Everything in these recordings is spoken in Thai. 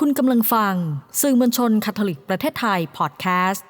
คุณกำลังฟัง สื่อมวลชนคาทอลิกประเทศไทยพอดแคสต์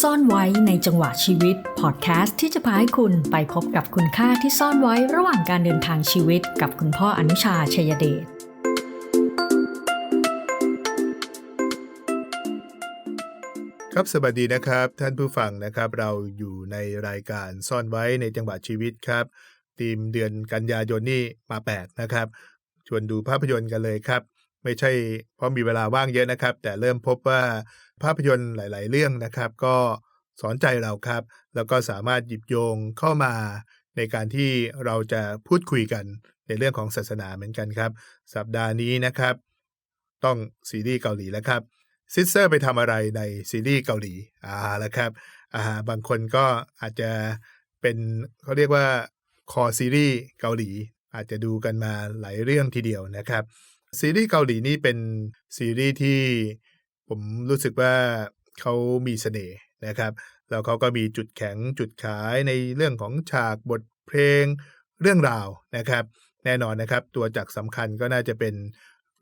ซ่อนไว้ในจังหวะชีวิตพอดแคสต์ที่จะพาให้คุณไปพบกับคุณค่าที่ซ่อนไว้ระหว่างการเดินทางชีวิตกับคุณพ่ออนุชาชัยเดชครับสวัสดีนะครับ ท่านผู้ฟังนะครับ เราอยู่ในรายการซ่อนไว้ในจังหวะชีวิตครับ ทีมเดือนกันยายนนี่มาแปลกนะครับ ชวนดูภาพยนตร์กันเลยครับ ไม่ใช่เพราะมีเวลาว่างเยอะนะครับ แต่เริ่มพบว่าภาพยนตร์หลาย ๆ เรื่องนะครับ ก็สอนใจเราครับ แล้วก็สามารถหยิบโยงเข้ามาในการที่เราจะพูดคุยกันในเรื่องของศาสนาเหมือนกันครับ สัปดาห์นี้นะครับ ต้องซีรีส์เกาหลีแล้วครับซิสเตอร์ไปทำอะไรในซีรีส์เกาหลีอ่าแล้วครับอ่าบางคนก็อาจจะเป็นเขาเรียกว่า คอซีรีส์เกาหลี อาจจะดูกันมาหลายเรื่องทีเดียวนะครับ ซีรีส์เกาหลีนี่เป็นซีรีส์ที่ผมรู้สึกว่าเขามีเสน่ห์นะครับ แล้วเขาก็มีจุดแข็งจุดขายในเรื่องของฉากบทเพลงเรื่องราวนะครับ แน่นอนนะครับ ตัวจักรสำคัญก็น่าจะเป็น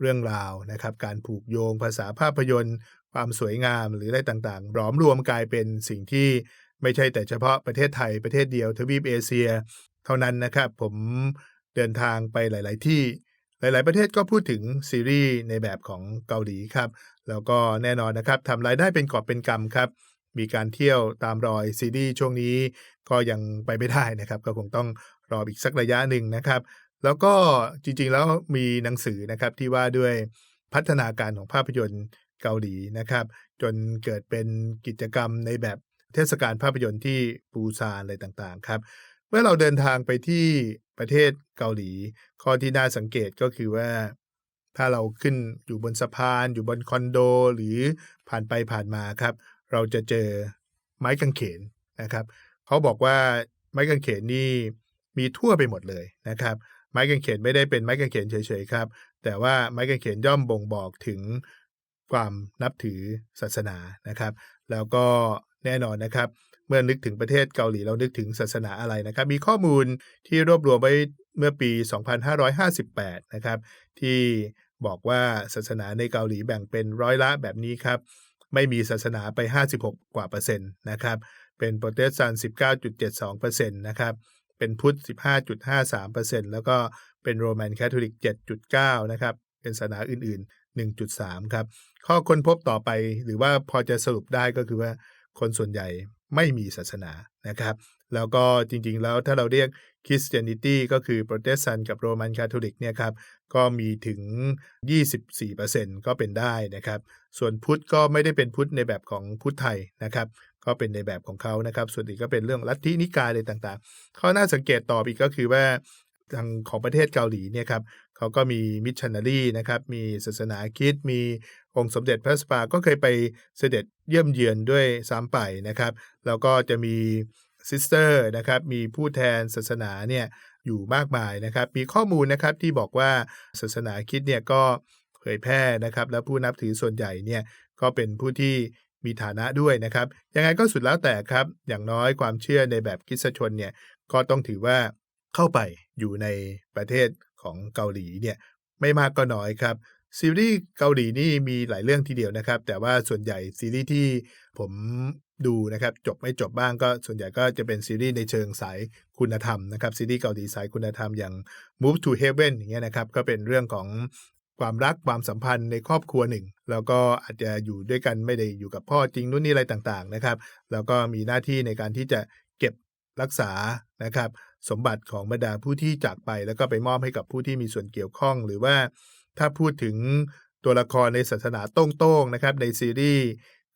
เรื่องราวนะครับ การผูกโยงภาษาภาพยนตร์ ความสวยงามหรืออะไรต่างๆหลอมรวมกลายเป็นสิ่งที่ไม่ใช่แต่เฉพาะประเทศไทยประเทศเดียวทวีปเอเชีย เท่านั้นนะครับ ผมเดินทางไปหลาย ๆ ที่หลาย ๆ ประเทศก็พูดถึงซีรีส์ในแบบของเกาหลีครับ แล้วก็แน่นอนนะครับทำรายได้เป็นกอบเป็นกำครับ มีการเที่ยวตามรอยซีรีส์ช่วงนี้ก็ยังไปไม่ได้นะครับ ก็คงต้องรออีกสักระยะหนึ่งนะครับ แล้วก็จริง ๆ แล้วมีหนังสือนะครับที่ว่าด้วยพัฒนาการของภาพยนตร์เกาหลีนะครับ จนเกิดเป็นกิจกรรมในแบบเทศกาลภาพยนตร์ที่ปูซานอะไรต่าง ๆ ครับ เมื่อเราเดินทางไปที่ประเทศเกาหลี ข้อที่น่าสังเกตก็คือว่า ถ้าเราขึ้นอยู่บนสะพาน อยู่บนคอนโด หรือผ่านไปผ่านมาครับ เราจะเจอไม้กางเขนนะครับ เขาบอกว่าไม้กางเขนนี่มีทั่วไปหมดเลยนะครับ ไม้กางเขนไม่ได้เป็นไม้กางเขนเฉยๆครับ แต่ว่าไม้กางเขนย่อมบ่งบอกถึงความนับถือศาสนานะครับ แล้วก็แน่นอนนะครับ เมื่อนึกถึงประเทศเกาหลีเรานึกถึงศาสนาอะไรนะครับ มีข้อมูลที่รวบรวมไว้เมื่อปี 2558 นะครับ ที่บอกว่าศาสนาในเกาหลีแบ่งเป็นร้อยละแบบนี้ครับ ไม่มีศาสนาไป 56 กว่าเปอร์เซ็นต์นะครับ เป็นโปรเตสแตนต์19.72เปอร์เซ็นต์นะครับ เป็นพุทธ 15.53เปอร์เซ็นต์แล้วก็เป็นโรมันคาทอลิก 7.9 นะครับ เป็นศาสนาอื่น ๆ 1.3 ครับ ข้อค้นพบต่อไปหรือว่าพอจะสรุปได้ก็คือว่าคนส่วนใหญ่ ไม่มีศาสนานะครับ แล้วก็จริงๆแล้วถ้าเราเรียกคริสเตียนิตี้ก็คือโปรเตสแตนต์กับโรมันคาทอลิกเนี่ยครับก็มีถึง 24%ก็เป็นได้นะครับ ส่วนพุทธก็ไม่ได้เป็นพุทธในแบบของพุทธไทยนะครับ ก็เป็นในแบบของเขานะครับ ส่วนอีกก็เป็นเรื่องลัทธินิกายอะไรต่างๆ ข้อน่าสังเกตต่ออีกก็คือว่าทางของประเทศเกาหลีเนี่ยครับเขาก็มีมิชชันนารีนะครับ มีศาสนาคริสต์มี องค์สมเด็จพระสปาก็เคยไปเสด็จเยี่ยมเยือนด้วยซ้ำไปนะครับ แล้วก็จะมีซิสเตอร์นะครับมีผู้แทนศาสนาเนี่ยอยู่มากมายนะครับ มีข้อมูลนะครับที่บอกว่าศาสนาคริสต์เนี่ยก็เผยแพร่นะครับ แล้วผู้นับถือส่วนใหญ่เนี่ยก็เป็นผู้ที่มีฐานะด้วยนะครับ ยังไงก็สุดแล้วแต่ครับ อย่างน้อยความเชื่อในแบบคริสชนเนี่ยก็ต้องถือว่าเข้าไปอยู่ในประเทศของเกาหลีเนี่ยไม่มากก็น้อยครับ ซีรีส์เกาหลีนี่มีหลายเรื่องทีเดียวนะครับ แต่ว่าส่วนใหญ่ซีรีส์ที่ผมดูนะครับจบไม่จบบ้างก็ส่วนใหญ่ก็จะเป็นซีรีส์ในเชิงสายคุณธรรมนะครับซีรีส์เกาหลีสายคุณธรรมอย่าง Move to Heaven อย่างเงี้ยนะครับก็เป็นเรื่องของความรักความสัมพันธ์ในครอบครัวหนึ่ง แล้วก็อาจจะอยู่ด้วยกันไม่ได้อยู่กับพ่อจริงนู่นนี่อะไรต่างๆนะครับ แล้วก็มีหน้าที่ในการที่จะเก็บรักษานะครับ สมบัติของบรรดาผู้ที่จากไป แล้วก็ไปมอบให้กับผู้ที่มีส่วนเกี่ยวข้อง หรือว่า ถ้าพูดถึงตัวละครในศาสนาโต้งๆนะครับในซีรีส์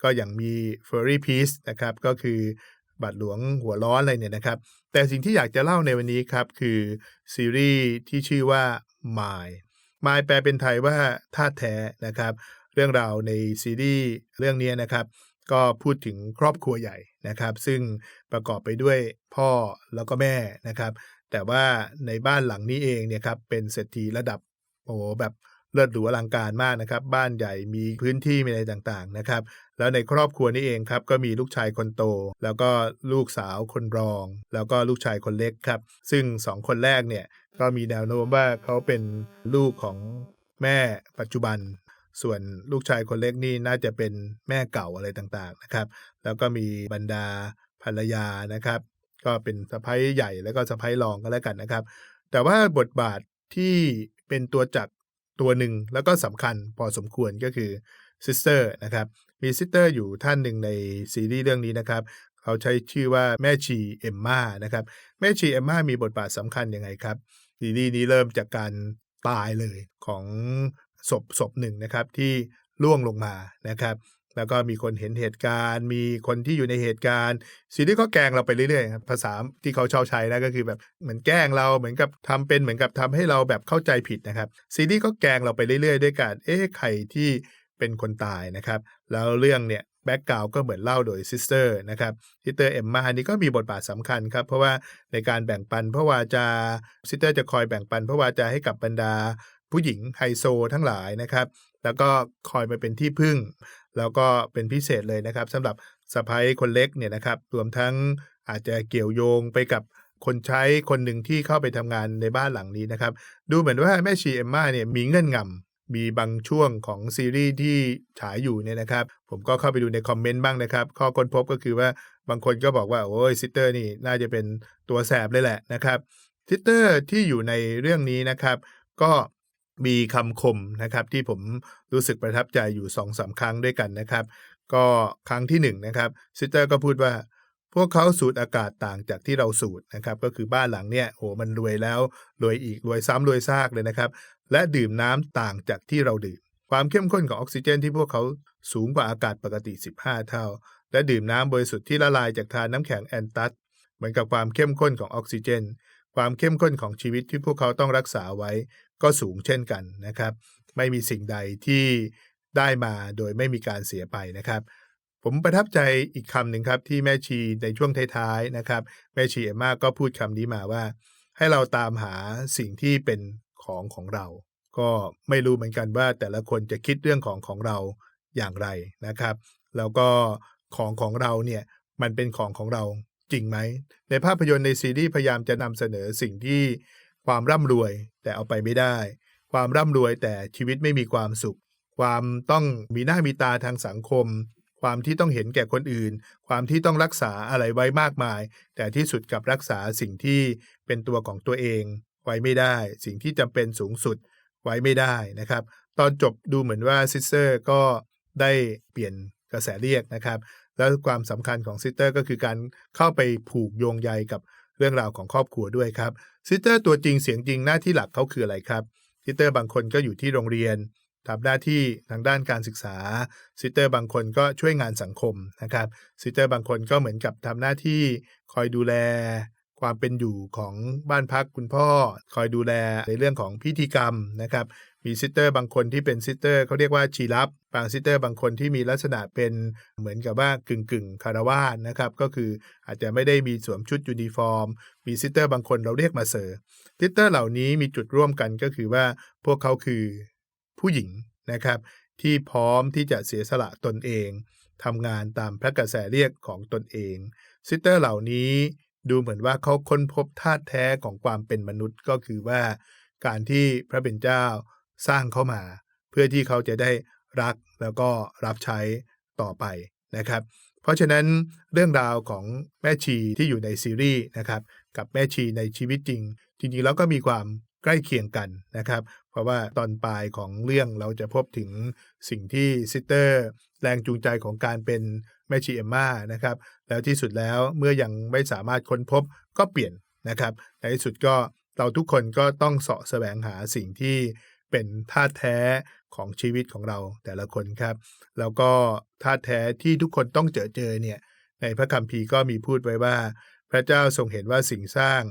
ก็อย่างมี Furry Peace นะครับก็คือบาทหลวงหัวร้อนอะไรเนี่ยนะครับ แต่สิ่งที่อยากจะเล่าในวันนี้ครับ คือซีรีส์ที่ชื่อว่า My My แปลเป็นไทยว่าท่าแท้นะครับ เรื่องราวในซีรีส์เรื่องนี้นะครับ ก็พูดถึงครอบครัวใหญ่นะครับ ซึ่งประกอบไปด้วยพ่อแล้วก็แม่นะครับ แต่ว่าในบ้านหลังนี้เองเนี่ยครับเป็นเศรษฐีระดับโอ้แบบ เลิศหรูอลังการมากนะครับ บ้านใหญ่มีพื้นที่มีอะไรต่างๆนะครับแล้วในครอบครัวนี้เองครับก็มีลูกชายคนโต แล้วก็ลูกสาวคนรอง แล้วก็ลูกชายคนเล็กครับ ซึ่งสองคนแรกเนี่ยก็มีแนวโน้มว่าเขาเป็นลูกของแม่ปัจจุบัน ส่วนลูกชายคนเล็กนี่น่าจะเป็นแม่เก่าอะไรต่างๆนะครับ แล้วก็มีบรรดาภรรยานะครับ ก็เป็นสะพ้ยใหญ่แล้วก็สะพ้ยรองก็แล้วกันนะครับ แต่ว่าบทบาทที่เป็นตัวจักร ตัวหนึ่งแล้วก็สำคัญพอสมควรก็คือซิสเตอร์นะครับ มีซิสเตอร์อยู่ท่านหนึ่งในซีรีส์เรื่องนี้นะครับ เขาใช้ชื่อว่าแม่ชีเอมมานะครับ แม่ชีเอมมามีบทบาทสำคัญยังไงครับซีรีส์นี้เริ่มจากการตายเลยของศพศพหนึ่งนะครับที่ล่วงลงมานะครับ แล้วก็มีคนเห็นเหตุการณ์ มีคนที่อยู่ในเหตุการณ์ซีรีส์ก็แกล้งเราไปเรื่อยๆครับภาษาที่เขาชอบใช้นะก็คือแบบเหมือนแกล้งเราเหมือนกับทำเป็นเหมือนกับทำให้เราแบบเข้าใจผิดนะครับซีรีส์ก็แกล้งเราไปเรื่อยๆ ด้วยการเอ๊ะใครที่เป็นคนตายนะครับ แล้วเรื่องเนี่ยแบ็กกราวก็เหมือนเล่าโดยซิสเตอร์นะครับซิสเตอร์เอ็มมานี่ก็มีบทบาทสำคัญครับ เพราะว่าในการแบ่งปันพระวาจาซิสเตอร์จะคอยแบ่งปันพระวาจาให้กับบรรดา ผู้หญิงไฮโซทั้งหลายนะครับ แล้วก็คอยมาเป็นที่พึ่ง แล้วก็เป็นพิเศษเลยนะครับสำหรับสะพ้ายคนเล็กเนี่ยนะครับรวมทั้งอาจจะเกี่ยวโยงไปกับคนใช้คนหนึ่งที่เข้าไปทำงานในบ้านหลังนี้นะครับ ดูเหมือนว่าแม่ชีเอมมาเนี่ยมีเงื่อนงำมีบางช่วงของซีรีส์ที่ฉายอยู่เนี่ยนะครับ ผมก็เข้าไปดูในคอมเมนต์บ้างนะครับ ข้อค้นพบก็คือว่าบางคนก็บอกว่า โอ้ยซิสเตอร์นี่น่าจะเป็นตัวแสบเลยแหละนะครับซิสเตอร์ที่อยู่ในเรื่องนี้นะครับ ก็ มีคำคมนะครับ ที่ผมรู้สึกประทับใจอยู่สองสาครั้งด้วยกันนะครับ ก็ครั้งที่หนึ่งนะครับซิสเตอร์ก็พูดว่า พวกเขาสูดอากาศต่างจากที่เราสูดนะครับ ก็คือบ้านหลังเนี่ยโอ้มันรวยแล้วรวยอีกรวยซ้ำรวยซากเลยนะครับ และดื่มน้ำต่างจากที่เราดื่ม ความเข้มข้นของออกซิเจน ที่พวกเขาสูงกว่าอากาศปกติ 15 เท่า และดื่มน้ำบริสุทธิ์ที่ละลายจากทานน้ำแข็งแอนตัสเหมือนกับความเข้มข้นของออกซิเจน ความเข้มข้นของชีวิตที่พวกเขาต้องรักษาไว้ ก็สูงเช่นกันนะครับ ไม่มีสิ่งใดที่ได้มาโดยไม่มีการเสียไปนะครับ ผมประทับใจอีกคำหนึ่งครับที่แม่ชีในช่วงท้ายๆนะครับ แม่ชีเอมมาก็พูดคำนี้มาว่า ให้เราตามหาสิ่งที่เป็นของของเรา ก็ไม่รู้เหมือนกันว่าแต่ละคนจะคิดเรื่องของของเราอย่างไรนะครับ แล้วก็ของของเราเนี่ยมันเป็นของของเรา จริงไหม ในภาพยนตร์ในซีรีส์พยายามจะนำเสนอสิ่งที่ความร่ำรวยแต่เอาไปไม่ได้ ความร่ำรวยแต่ชีวิตไม่มีความสุข ความต้องมีหน้ามีตาทางสังคม ความที่ต้องเห็นแก่คนอื่น ความที่ต้องรักษาอะไรไว้มากมาย แต่ที่สุดกับรักษาสิ่งที่เป็นตัวของตัวเอง ไว้ไม่ได้ สิ่งที่จำเป็นสูงสุดไว้ไม่ได้นะครับ ตอนจบดูเหมือนว่าซิสเตอร์ก็ได้เปลี่ยนกระแสเรียกนะครับ แล้วความสำคัญของซิสเตอร์ก็คือการเข้าไปผูกโยงใยกับเรื่องราวของครอบครัวด้วยครับซิสเตอร์ตัวจริงเสียงจริงหน้าที่หลักเขาคืออะไรครับซิสเตอร์บางคนก็อยู่ที่โรงเรียนทำหน้าที่ทางด้านการศึกษาซิสเตอร์บางคนก็ช่วยงานสังคมนะครับซิสเตอร์บางคนก็เหมือนกับทำหน้าที่คอยดูแลความเป็นอยู่ของบ้านพักคุณพ่อ คอยดูแลในเรื่องของพิธีกรรมนะครับ มีซิสเตอร์บางคนที่เป็นซิสเตอร์เขาเรียกว่าชีรับ บางซิสเตอร์บางคนที่มีลักษณะเป็นเหมือนกับว่ากึ่งกึ่งคารวาสนะครับ ก็คืออาจจะไม่ได้มีสวมชุดยูนิฟอร์ม มีซิสเตอร์บางคนเราเรียกมาเซอร์ซิสเตอร์เหล่านี้มีจุดร่วมกันก็คือว่าพวกเขาคือผู้หญิงนะครับ ที่พร้อมที่จะเสียสละตนเองทำงานตามพระกระแสเรียกของตนเองซิสเตอร์เหล่านี้ดูเหมือนว่าเขาค้นพบธาตุแท้ของความเป็นมนุษย์ก็คือว่า การที่พระเป็นเจ้า สร้างเข้ามา เพื่อที่เขาจะได้รักแล้วก็รับใช้ต่อไปนะครับ เพราะฉะนั้นเรื่องราวของแม่ชีที่อยู่ในซีรีส์นะครับกับแม่ชีในชีวิตจริง จริงๆแล้วก็มีความใกล้เคียงกันนะครับ เพราะว่าตอนปลายของเรื่องเราจะพบถึงสิ่งที่ซิสเตอร์ แรงจูงใจของการเป็นแม่ชีเอมมานะครับ แล้วที่สุดแล้วเมื่อยังไม่สามารถค้นพบก็เปลี่ยนนะครับ ในที่สุดก็เราทุกคนก็ต้องเสาะแสวงหาสิ่งที่ เป็นธาแท้ของชีวิตของเราแต่ละคนครับ แล้วก็ธาแท้ที่ทุกคนต้องเจอเจอเนี่ยในพระคัมภีร์ก็มีพูดไว้ว่า พระเจ้าทรงเห็นว่าสิ่งสร้าง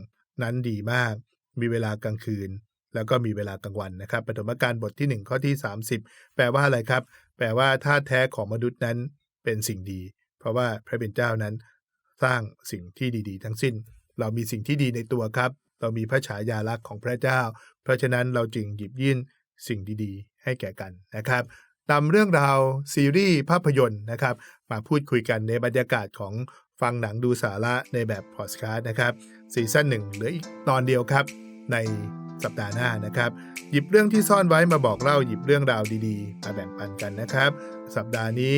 นั้นดีมาก มีเวลากลางคืน แล้วก็มีเวลากลางวันนะครับปฐมกาลบทที่ 1 ข้อที่ 30 แปลว่าอะไรครับ แปลว่าธาแท้ของมนุษย์นั้นเป็นสิ่งดี เพราะว่าพระเป็นเจ้านั้นสร้างสิ่งที่ดี ๆ ทั้งสิ้น เรามีสิ่งที่ดีในตัวครับ เรามีพระฉายาลักษณ์ของพระเจ้า เพราะฉะนั้นเราจึงหยิบยื่นสิ่งดีๆ ให้แก่กันนะครับนำเรื่องราวซีรีส์ภาพยนตร์นะครับ มาพูดคุยกันในบรรยากาศของฟังหนังดูสาระในแบบพอดคาสต์นะครับซีซั่นหนึ่งเหลืออีกตอนเดียวครับ ในสัปดาห์หน้านะครับ หยิบเรื่องที่ซ่อนไว้มาบอกเล่าหยิบเรื่องราวดีๆ มาแบ่งปันกันนะครับ สัปดาห์นี้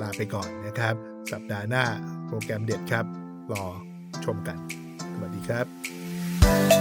ลาไปก่อนนะครับ สัปดาห์หน้าโปรแกรมเด็ดครับ รอชมกัน สวัสดีครับ Bye.